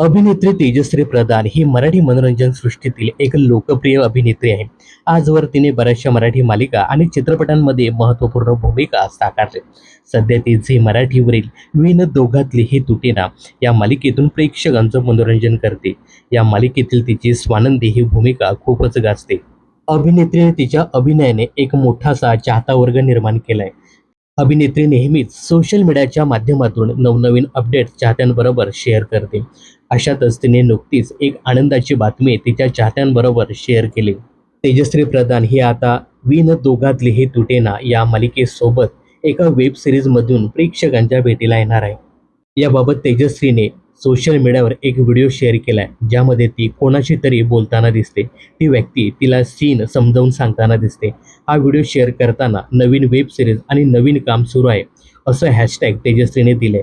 अभिनेत्री तेजश्री प्रधान ही मराठी मनोरंजन सृष्टीतील एक लोकप्रिय अभिनेत्री आहे. आजवर तिने बऱ्याचशा मराठी मालिका आणि चित्रपटांमध्ये महत्त्वपूर्ण भूमिका साकारली. सध्या ती झी मराठीवरील विन दोघातली ही तुटेना या मालिकेतून प्रेक्षकांचं मनोरंजन करते. या मालिकेतील तिची स्वानंदी ही भूमिका खूपच गाजते. अभिनेत्रीने तिच्या अभिनयाने एक मोठासा चाहता वर्ग निर्माण केलाय. अभिनेत्री नेहमीच सोशल मीडियाच्या माध्यमातून नवनवीन अपडेट चाहत्यांबरोबर शेअर करते. अशातच तिने नुकतीच एक आनंदाची बातमी तिच्या चाहत्यांबरोबर शेअर केली. तेजश्री प्रधान ही आता विन दोघातली हे तुटेना या मालिकेसोबत एका वेब सिरीजमधून प्रेक्षकांच्या भेटीला येणार आहे. याबाबत तेजश्रीने सोशल मीडियावर एक व्हिडिओ शेअर केलाय. ज्यामध्ये ती कोणाशी तरी बोलताना दिसते. ती व्यक्ती तिला सीन समजावून सांगताना दिसते. हा व्हिडिओ शेअर करताना नवीन वेब सिरीज आणि नवीन काम सुरू आहे असं हॅशटॅग तेजश्रीने दिलंय.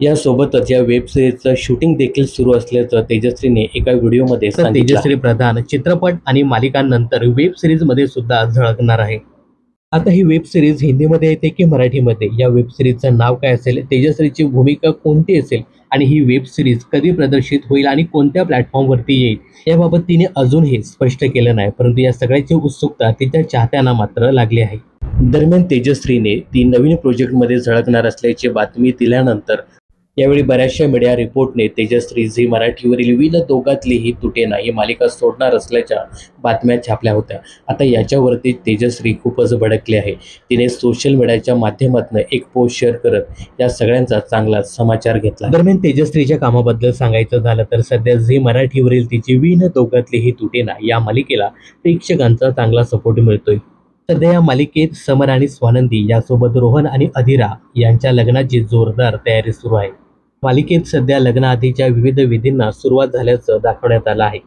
यासोबतच या वेब सिरीजचं शूटिंग देखील सुरू असल्याचं तेजश्रीने एका व्हिडिओमध्ये. तेजश्री प्रधान चित्रपट आणि मालिकांनंतर वेब सिरीजमध्ये सुद्धा झळकणार आहे. आता ही वेब सिरीज हिंदीमध्ये येते की मराठीमध्ये? या वेब सिरीजचं नाव काय असेल? तेजश्रीची भूमिका कोणती असेल? आणि ही वेब सिरीज कधी प्रदर्शित होईल आणि कोणत्या प्लॅटफॉर्मवरती येईल? याबाबत तिने अजूनही स्पष्ट केलं नाही परंतु या सगळ्याची उत्सुकता तिच्या चाहत्यांना मात्र लागली आहे. दरम्यान तेजश्रीने ती नवीन प्रोजेक्टमध्ये झळकणार असल्याची बातमी दिल्यानंतर यावेळी बऱ्याचशा मीडिया रिपोर्टने तेजश्री झी मराठीवरील विन दोघातली ही तुटेना ही मालिका सोडणार असल्याच्या बातम्या छापल्या होत्या. आता याच्यावरती तेजश्री खूपच भडकली आहे. तिने सोशल मीडियाच्या माध्यमातून एक पोस्ट शेअर करत या सगळ्यांचा चांगला समाचार घेतला दरम्यान तेजश्रीच्या कामाबद्दल सांगायचं झालं तर सध्या झी मराठीवरील तिची विन दोघातली ही तुटेना या मालिकेला प्रेक्षकांचा चांगला सपोर्ट मिळतोय. सध्या या मालिकेत समर आणि स्वानंदी यासोबत रोहन आणि अधिरा यांच्या लग्नाची जोरदार तयारी सुरू आहे. मालिकेत सध्या लग्नाआधीच्या विविध विधींना सुरुवात झाल्याचं दाखवण्यात आलं आहे.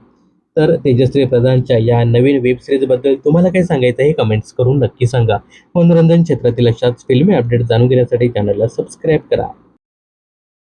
तर तेजश्री प्रधानच्या या नवीन वेब सिरीजबद्दल तुम्हाला काय सांगायचं हे कमेंट्स करून नक्की सांगा. मनोरंजन क्षेत्रातील अशाच फिल्मी अपडेट जाणून घेण्यासाठी चॅनलला सबस्क्राईब करा.